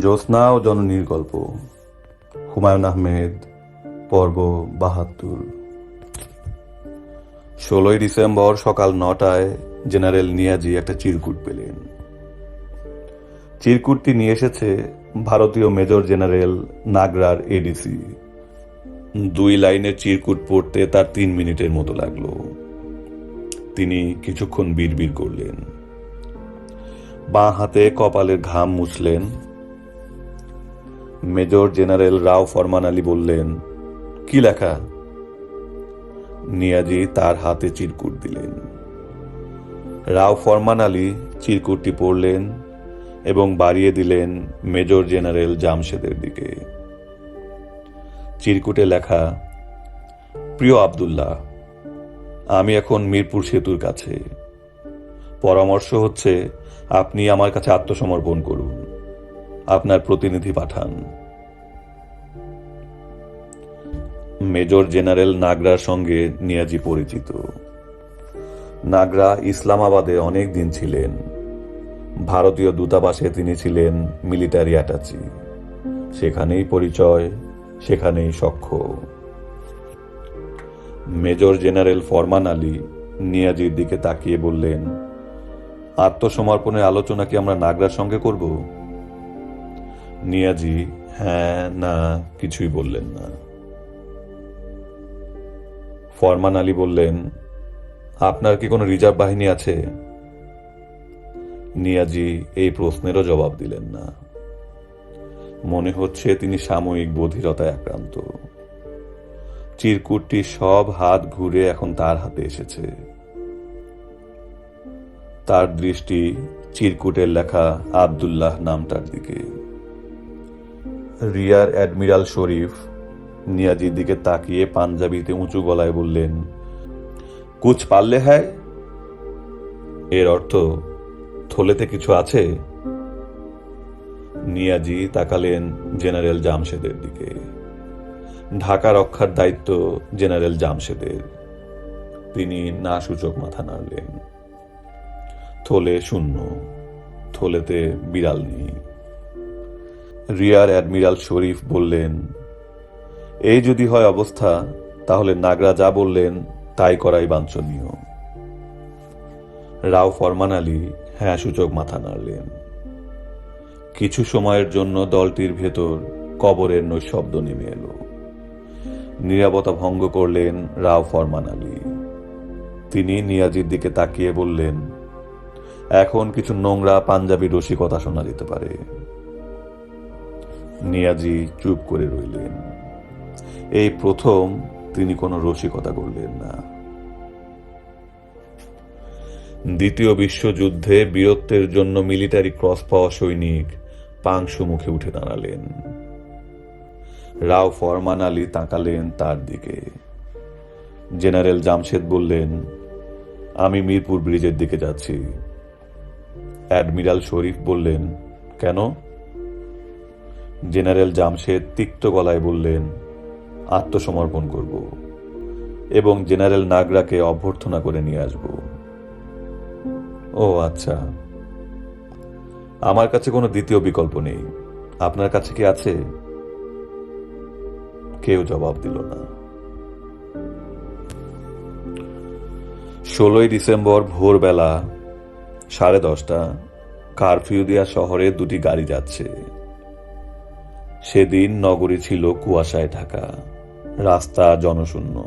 জ্যোৎস্না ও জননীর গল্প। হুমায়ুন আহমেদ, পর্ব বাহাত্তর। ষোলোই ডিসেম্বর সকাল নটায় জেনারেল নিয়াজি একটা চিরকুট পেলেন। চিরকুটটি নিয়ে এসেছে ভারতীয় মেজর জেনারেল নাগরার এডিসি দুই লাইনের চিরকুট পড়তে তার তিন মিনিটের মতো লাগল। তিনি কিছুক্ষণ বিড়বিড় করলেন। বাঁ হাতে কপালের ঘাম মুছলেন। মেজর জেনারেল রাও ফরমান আলী বললেন, কি লেখা? নিয়াজি তার হাতে চিরকুট দিলেন। রাও ফরমান আলী চিরকুটটি পড়লেন। এবং বাড়িয়ে দিলেন মেজর জেনারেল জামশেদের দিকে। চিরকুটে লেখা, প্রিয় আব্দুল্লাহ, আমি এখন মিরপুর সেতুর কাছে। পরামর্শ হচ্ছে আপনি আমার কাছে আত্মসমর্পণ করুন, আপনার প্রতিনিধি পাঠান। মেজর জেনারেল নাগরার সঙ্গে নিয়াজি পরিচিত। নাগরা ইসলামাবাদে অনেক দিন ছিলেন। ভারতীয় দূতাবাসে তিনি ছিলেন মিলিটারি অ্যাটাচি। সেখানেই পরিচয়, সেখানেই সখ্য। মেজর জেনারেল ফরমান আলী নিয়াজির দিকে তাকিয়ে বললেন, আত্মসমর্পণের আলোচনা কি আমরা নাগরার সঙ্গে করব? নিয়াজি হ্যাঁ না, কিছুই বললেন না। ফরমান আলী বললেন, আপনার কি কোনো রিজার্ভ বাহিনী আছে? নিয়াজি এই প্রশ্নেরও জবাব দিলেন না। মনে হচ্ছে তিনি সাময়িক বধিরতায় আক্রান্ত। চিরকুটটি সব হাত ঘুরে এখন তার হাতে এসেছে। তার দৃষ্টি চিরকুটের লেখা আবদুল্লাহ নামটার দিকে। রিয়ার অ্যাডমিরাল শরীফ নিয়াজির দিকে তাকিয়ে পাঞ্জাবিতে উঁচু গলায় বললেন কুচ পারলে হ্যায়? এর অর্থ থলেতে কিছু আছে? নিয়াজি তাকালেন জেনারেল জামশেদের দিকে। ঢাকা রক্ষার দায়িত্ব জেনারেল জামশেদের। তিনি না সূচক মাথা নাড়লেন। থলে শূন্য, থলেতে বিড়াল নেই। রিয়ার অ্যাডমিরাল শরীফ বললেন, এই যদি হয় অবস্থা, তাহলে নাগরা যা বললেন, তাই করাই বাঞ্ছনীয়। রাও ফরমান আলী হ্যাঁ সূচক মাথা নাড়লেন। কিছু সময়ের জন্য দলটির ভেতর কবরের নৈশব্দ নেমে এলো। নিরাপত্তা ভঙ্গ করলেন রাও ফরমান আলী। তিনি নিয়াজির দিকে তাকিয়ে বললেন, এখন কিছু নোংরা পাঞ্জাবি রসিকতা শোনা যেতে পারে। নিয়াজি চুপ করে রইলেন। এই প্রথম তিনি কোনো রসিকতা করলেন না। দ্বিতীয় বিশ্বযুদ্ধে বীরত্বের জন্য মিলিটারি ক্রস পাওয়া সৈনিক পাংশু মুখে উঠে দাঁড়ালেন। রাও ফরমান আলী তাকালেন তার দিকে। জেনারেল জামশেদ বললেন, আমি মিরপুর ব্রিজের দিকে যাচ্ছি। অ্যাডমিরাল শরীফ বললেন, কেন? জেনারেল জামশেদ তিক্ত গলায় বললেন, আত্মসমর্পণ করব এবং জেনারেল নাগরাকে অভ্যর্থনা করে নিয়ে আসব। ও আচ্ছা। আমার কাছে কোনো দ্বিতীয় বিকল্প নেই। আপনার কাছে কি আছে? কেউ জবাব দিল না। ষোলোই ডিসেম্বর ভোরবেলা সাড়ে দশটা, কারফিউ শহরে দুটি গাড়ি যাচ্ছে। সেদিন নগরী ছিল কুয়াশায় ঢাকা, রাস্তা জনশূন্য।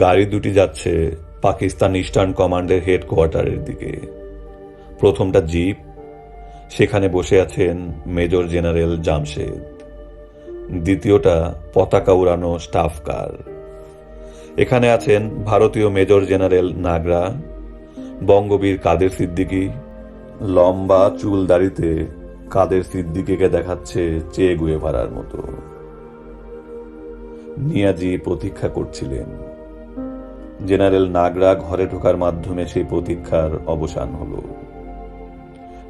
গাড়ি দুটি যাচ্ছে পাকিস্তান ইস্টার্ন কমান্ডের হেডকোয়ার্টারের দিকে। প্রথমটা জিপ, সেখানে বসে আছেন মেজর জেনারেল জামশেদ। দ্বিতীয়টা পতাকা উড়ানো স্টাফ কার। এখানে আছেন ভারতীয় মেজর জেনারেল নাগরা, বঙ্গবীর কাদের সিদ্দিকী, লম্বা চুল দাড়িতে কাদের সিদ্দিকিকে দেখাচ্ছে চেয়ে গুয়ে ভাড়ার মতো। নিয়াজি প্রতীক্ষা করছিলেন। জেনারেল নাগরা ঘরে ঢোকার মাধ্যমে সেই প্রতীক্ষার অবসান হলো।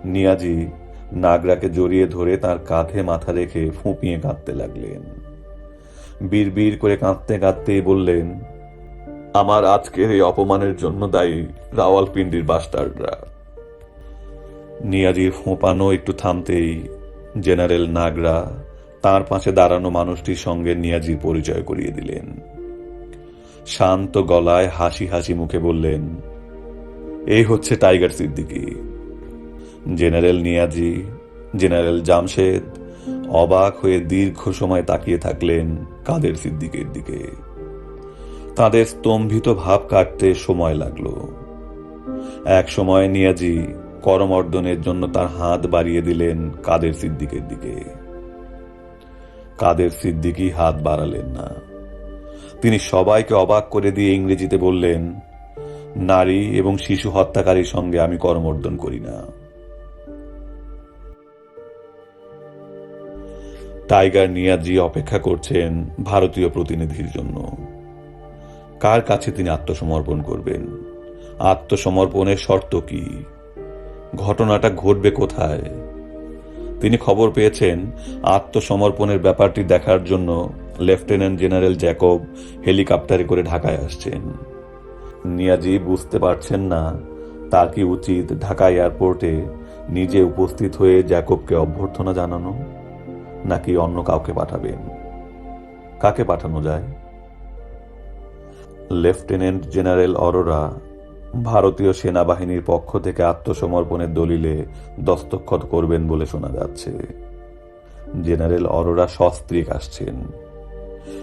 নিয়াজি নাগরাকে জড়িয়ে ধরে তার কাঁধে মাথা রেখে ফুঁপিয়ে কাঁদতে লাগলেন। বীর করে কাঁদতে কাঁদতেই বললেন, আমার আজকের এই অপমানের জন্য দায়ী রাওয়ালপিন্ডির বাস্টাররা নিয়াজির ফোঁপানো একটু থামতেই জেনারেল নাগরা তার পাশে দাঁড়ানো মানুষটির সঙ্গে নিয়াজির পরিচয় করিয়ে দিলেন। শান্ত গলায় হাসি হাসি মুখে বললেন এই হচ্ছে tiger Siddiqui. General Niazi, general Jamshed অবাক হয়ে দীর্ঘ সময় তাকিয়ে থাকলেন কাদের সিদ্দিকের দিকে। তাদের স্তম্ভিত ভাব কাটতে সময় লাগল। এক সময় নিয়াজি করমর্দনের জন্য তার হাত বাড়িয়ে দিলেন কাদের সিদ্দিকের দিকে। কাদের সিদ্দিকি হাত বাড়ালেন না। তিনি সবাইকে অবাক করে দিয়ে ইংরেজিতে বললেন, নারী এবং শিশু হত্যাকারীর সঙ্গে আমি করমর্দন করি না। টাইগার নিয়াজি অপেক্ষা করছেন ভারতীয় প্রতিনিধির জন্য। কার কাছে তিনি আত্মসমর্পণ করবেন? আত্মসমর্পণের শর্ত কি? ঘটনাটা ঘটবে কোথায়? তিনি খবর পেয়েছেন, আত্মসমর্পণের ব্যাপারটি দেখার জন্য লেফটেন্যান্ট জেনারেল জ্যাকব হেলিকপ্টারে করে ঢাকায় আসছেন। নিয়াজি বুঝতে পারছেন না তার কি উচিত ঢাকা এয়ারপোর্টে নিজে উপস্থিত হয়ে জ্যাকবকে অভ্যর্থনা জানানো, নাকি অন্য কাউকে পাঠাবেন? কাকে পাঠানো যায়? লেফটেন্যান্ট জেনারেল অরোরা ভারতীয় সেনাবাহিনীর পক্ষ থেকে আত্মসমর্পণের দলিলে দস্তখত করবেন বলে শোনা যাচ্ছে। জেনারেল অরোরা সস্ত্রীক আসছেন।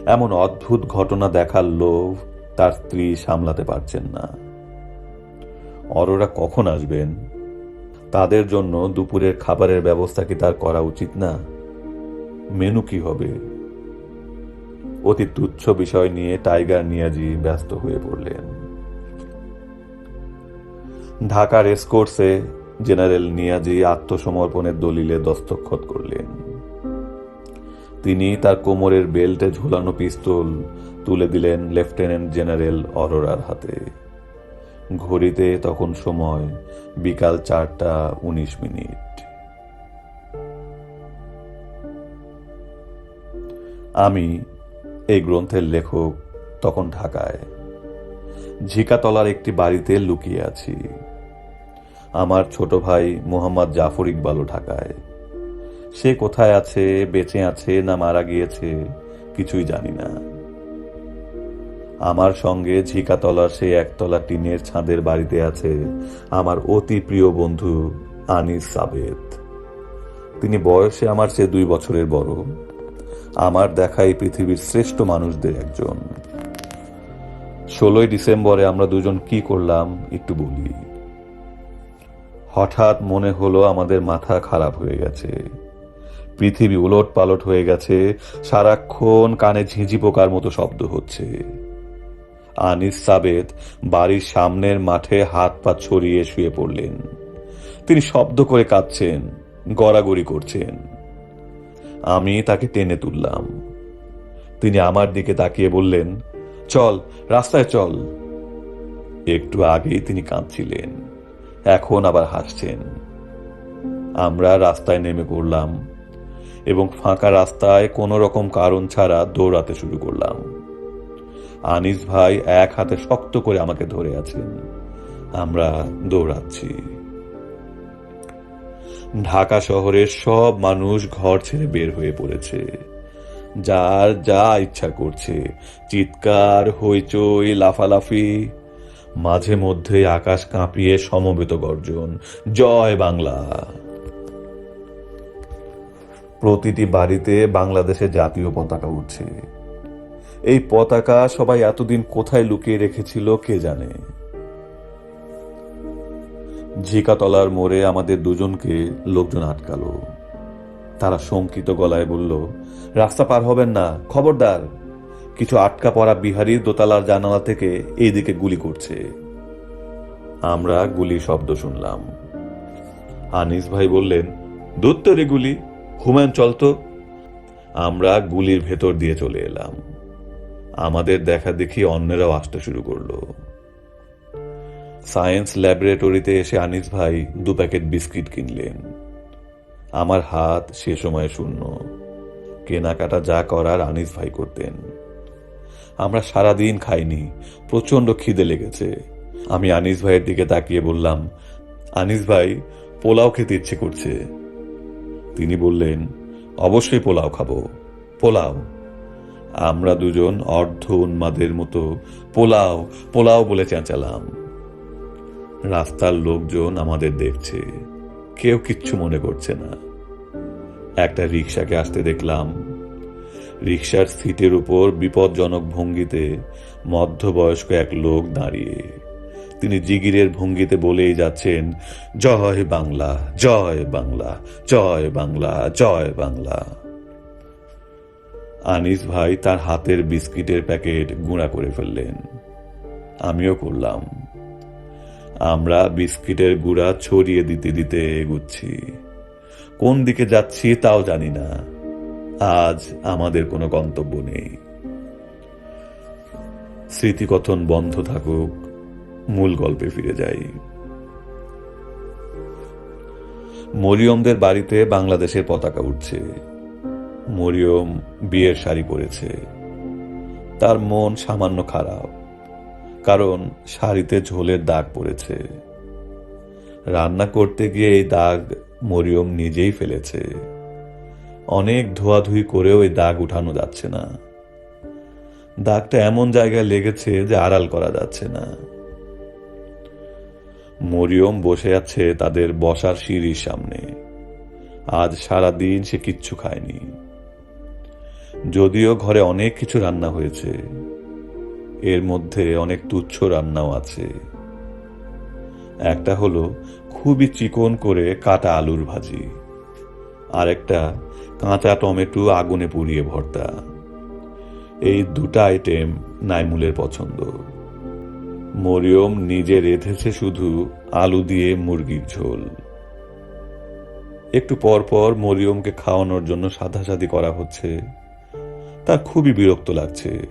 এমন অদ্ভুত ঘটনা দেখার লোভ তার স্ত্রী সামলাতে পারছেন না। অরোরা কখন আসবেন? তাদের জন্য দুপুরের খাবারের ব্যবস্থা কি তার করা উচিত না? মেনু কি হবে? অতি তুচ্ছ বিষয় নিয়ে টাইগার নিয়াজি ব্যস্ত হয়ে পড়লেন। ঢাকার এসকোর্সে জেনারেল নিয়াজি আত্মসমর্পণের দলিলে দস্তখত করলেন। তিনি তার কোমরের বেল্টে ঝুলানো পিস্তল তুলে দিলেন লেফটেন্যান্ট জেনারেল অরোরার হাতে। ঘড়িতে তখন সময়, বিকাল চারটা উনিশ মিনিট। আমি, এই গ্রন্থের লেখক, তখন ঢাকায়। ঝিকাতলার একটি বাড়িতে লুকিয়ে আছি। আমার ছোট ভাই মোহাম্মদ জাফর ইকবালও ঢাকায়। সে কোথায় আছে, বেঁচে আছে না মারা গিয়েছে, কিছুই জানি না। আমার সঙ্গে ঝিকাতলার সেই একতলা টিনের ছাদের বাড়িতে আছে আমার অতি প্রিয় বন্ধু আনিস সাবেদ তিনি বয়সে আমার সে দুই বছরের বড়। আমার দেখা এই পৃথিবীর শ্রেষ্ঠ মানুষদের একজন। ষোলোই ডিসেম্বরে আমরা দুজন কি করলাম একটু বলি। হঠাৎ মনে হলো আমাদের মাথা খারাপ হয়ে গেছে। পৃথিবী উলট পালট হয়ে গেছে, সারাক্ষণ কানে ঝিঁঝি পোকার মতো শব্দ হচ্ছে। আনিস সাবেদ বাড়ির সামনের মাঠে হাত পা ছড়িয়ে শুয়ে পড়লেন। তিনি শব্দ করে কাঁদছেন, গড়াগড়ি করছেন। আমি তাকে টেনে তুললাম। তিনি আমার দিকে তাকিয়ে বললেন, চল, রাস্তায় চল। একটু আগেই তিনি কাঁদছিলেন, এখন আবার হাসছেন। আমরা রাস্তায় নেমে পড়লাম। এবং ফাঁকা রাস্তায় কোনো রকম কারণ ছাড়া দৌড়াতে শুরু করলাম। আনিস ভাই এক হাতে শক্ত করে আমাকে ধরে আছেন। আমরা দৌড়াচ্ছি। ঢাকা শহরের সব মানুষ ঘর ছেড়ে বের হয়ে পড়েছে। যার যা ইচ্ছা করছে, চিৎকার, হইচই, লাফালাফি, মাঝে মধ্যে আকাশ কাঁপিয়ে সমবেত গর্জন, জয় বাংলা। প্রতিটি বাড়িতে বাংলাদেশের জাতীয় পতাকা উঠছে। এই পতাকা সবাই এতদিন কোথায় লুকিয়ে রেখেছিল কে জানে? ঝিকাতলার মোড়ে আমাদের দুজনকে লোকজন আটকালো। তারা শঙ্কিত গলায় বলল, রাস্তা পার হবেন না, খবরদার। কিছু আটকা পড়া বিহারির দোতলার জানালা থেকে এইদিকে গুলি করছে। আমরা গুলি শব্দ শুনলাম। আনিস ভাই বললেন দূত্তরে গুলি। হুমায়ুন চলতো। আমরা গুলির ভেতর দিয়ে চলে এলাম। আমাদের দেখা দেখি অন্যেরাও আসতে শুরু করল। সায়েন্স ল্যাবরেটরিতে এসে আনিস ভাই দু প্যাকেট বিস্কিট কিনলেন। আমার হাত সে সময় শূন্য। কেনাকাটা যা করার আনিস ভাই করতেন। আমরা সারাদিন খাইনি প্রচণ্ড খিদে লেগেছে। আমি আনিস ভাইয়ের দিকে তাকিয়ে বললাম, আনিস ভাই, পোলাও খেতে ইচ্ছে করছে। তিনি বললেন, অবশ্যই পোলাও খাব। পোলাও। আমরা দুজন অর্ধ উন্মাদের মতো পোলাও পোলাও বলে চেঁচালাম। রাস্তার লোকজন আমাদের দেখছে। কেউ কিচ্ছু মনে করছে না। একটা রিক্সাকে আসতে দেখলাম। রিক্সার সিটের উপর বিপজ্জনক ভঙ্গিতে মধ্যবয়স্ক এক লোক দাঁড়িয়ে তিনি জিগিরের ভঙ্গিতে বলেই যাচ্ছেন, জয় বাংলা জয় বাংলা জয় বাংলা জয় বাংলা। আনিস ভাই তার হাতের বিস্কিটের প্যাকেট গুঁড়া করে ফেললেন। আমিও করলাম। আমরা বিস্কিটের গুঁড়া ছড়িয়ে দিতে দিতে এগুচ্ছি। কোন দিকে যাচ্ছি তাও জানি না। আজ আমাদের কোনো গন্তব্য নেই। স্মৃতিকথন বন্ধ থাকুক। মূল গল্পে ফিরে যাই। মরিয়মদের বাড়িতে বাংলাদেশের পতাকা উঠছে। মরিয়ম বিয়ের শাড়ি পরেছে। তার মন সামান্য খারাপ, কারণ শাড়িতে ঝোলের দাগ পড়েছে। রান্না করতে গিয়ে এই দাগ মরিয়ম নিজেই ফেলেছে। অনেক ধোয়াধুয়ি করেও এই দাগ উঠানো যাচ্ছে না। দাগটা এমন জায়গায় লেগেছে যে আড়াল করা যাচ্ছে না। মরিয়ম বসে আছে তাদের বসার সিঁড়ির সামনে। আজ সারা দিন সে কিচ্ছু খায়নি। যদিও ঘরে অনেক কিছু রান্না হয়েছে, এর মধ্যে অনেক তুচ্ছ রান্নাও আছে। একটা হলো খুবই চিকন করে কাটা আলুর ভাজি, আর একটা কাঁচা টমেটো আগুনে পুড়িয়ে ভর্তা। এই দুটা আইটেম নাইমুলের পছন্দ। মরিয়ম নিজে রেঁধেছে শুধু আলু দিয়ে মুরগির ঝোল। একটু পর পর মরিয়মকে খাওয়ানোর জন্য সাধাসাধি করা হচ্ছে। তার খুবই বিরক্ত লাগছে।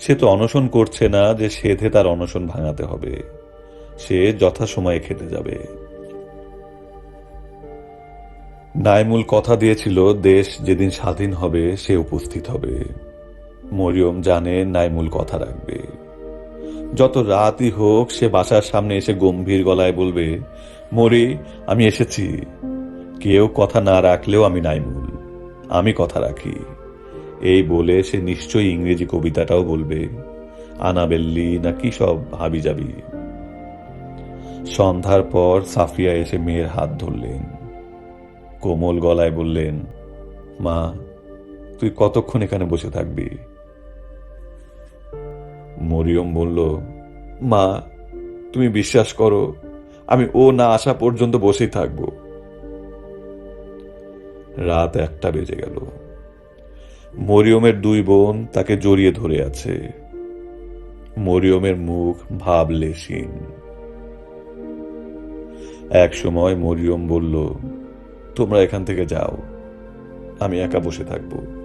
সে তো অনশন করছে না যে সেধে তার অনশন ভাঙাতে হবে। সে যথাসময়ে খেতে যাবে। নাইমুল কথা দিয়েছিল, দেশ যেদিন স্বাধীন হবে সে উপস্থিত হবে। মরিয়ম জানে নাইমুল কথা রাখবে। যত রাতই হোক সে বাসার সামনে এসে গম্ভীর গলায় বলবে, মরি, আমি এসেছি। কেউ কথা না রাখলেও আমি নাইমুল। আমি কথা রাখি। এই বলে সে নিশ্চয়ই ইংরেজি কবিতাটাও বলবে, আনাবেল্লি না কি সব হাবি যাবি? সন্ধ্যার পর সাফিয়া এসে মেয়ের হাত ধরলেন। কোমল গলায় বললেন, মা, তুই কতক্ষণ এখানে বসে থাকবি? মরিয়ম বলল, মা, তুমি বিশ্বাস করো, আমি ও না আসা পর্যন্ত বসেই থাকব। রাত একটা বেজে গেল। মরিয়মের দুই বোন তাকে জড়িয়ে ধরে আছে। মরিয়মের মুখ ভাবলেশীন এক সময় মরিয়ম বলল, তোমরা এখান থেকে যাও, আমি একা বসে থাকব।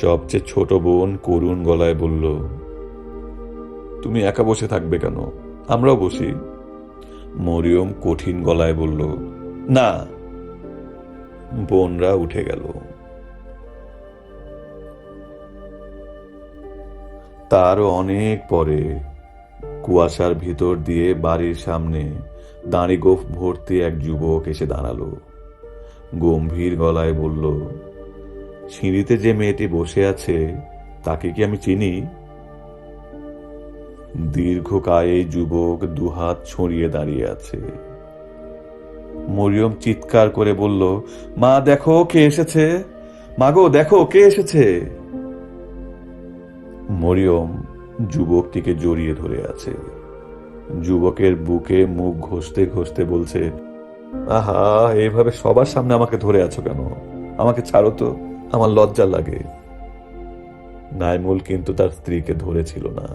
সবচেয়ে ছোট বোন করুণ গলায় বলল, তুমি একা বসে থাকবে কেন? আমরাও বসি। মরিয়ম কঠিন গলায় বলল, না। বোনরা উঠে গেল। তারও অনেক পরে কুয়াশার ভিতর দিয়ে বাড়ির সামনে দাঁড়িগোফ ভর্তি এক যুবক এসে দাঁড়াল। গম্ভীর গলায় বলল সিঁড়িতে যে মেয়েটি বসে আছে, তাকে কি আমি চিনি? দীর্ঘকায় যুবক দুহাত ছড়িয়ে দাঁড়িয়ে আছে। মরিয়ম চিৎকার করে বলল, মা, দেখো কে এসেছে। মাগো দেখো কে এসেছে। মরিয়ম যুবকটিকে জড়িয়ে ধরে আছে। যুবকের বুকে মুখ ঘষতে ঘষতে বলছে, আহা, এভাবে সবার সামনে আমাকে ধরে আছো কেন? আমাকে ছাড়ো তো। আমার লজ্জা লাগে। নাইমুল কিন্তু তার স্ত্রীকে ধরেছিল না।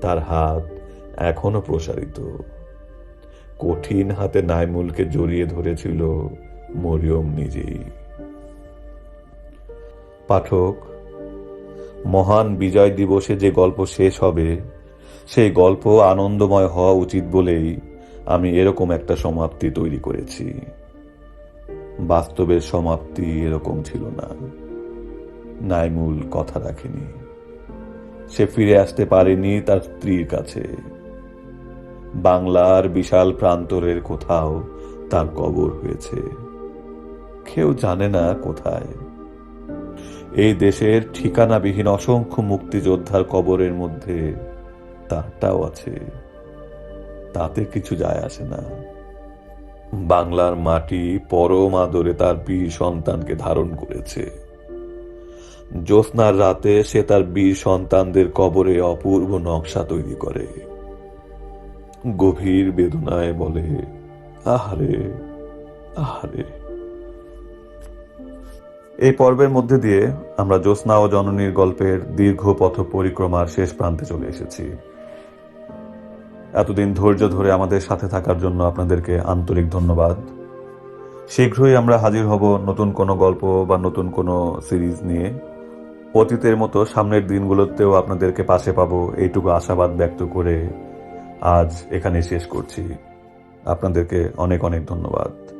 তার হাত এখনও প্রসারিত। কঠিন হাতে নাইমুলকে জড়িয়ে ধরেছিল মরিয়ম নিজেই। পাঠক, মহান বিজয় দিবসে যে গল্প শেষ হবে, সেই গল্প আনন্দময় হওয়া উচিত বলেই আমি এরকম একটা সমাপ্তি তৈরি করেছি। বাস্তবের সমাপ্তি এরকম ছিল না। নাইমুল কথা রাখেনি। সে ফিরে আসতে পারেনি তার স্ত্রীর কাছে। বাংলার বিশাল প্রান্তরের কোথাও তার কবর হয়েছে। কেউ জানে না কোথায়। এই দেশের ঠিকানাবিহীন অসংখ্য মুক্তিযোদ্ধার কবরের মধ্যে তারটাও আছে। তাতে কিছু যায় আসে না। বাংলার মাটি পরম আদরে তার বীর সন্তানকে ধারণ করেছে। জ্যোৎস্নার রাতে সে তার বীর সন্তানদের কবরে অপূর্ব নকশা তৈরি করে। গভীর বেদনায় বলে, আহারে আহারে। এই পর্বের মধ্যে দিয়ে আমরা জ্যোৎস্না ও জননীর গল্পের দীর্ঘ পথ পরিক্রমার শেষ প্রান্তে চলে এসেছি। এতদিন ধৈর্য ধরে আমাদের সাথে থাকার জন্য আপনাদেরকে আন্তরিক ধন্যবাদ। শীঘ্রই আমরা হাজির হব নতুন কোনো গল্প বা নতুন কোনো সিরিজ নিয়ে। অতীতের মতো সামনের দিনগুলোতেও আপনাদেরকে পাশে পাবো, এইটুকু আশাবাদ ব্যক্ত করে আজ এখানে শেষ করছি। আপনাদেরকে অনেক অনেক ধন্যবাদ।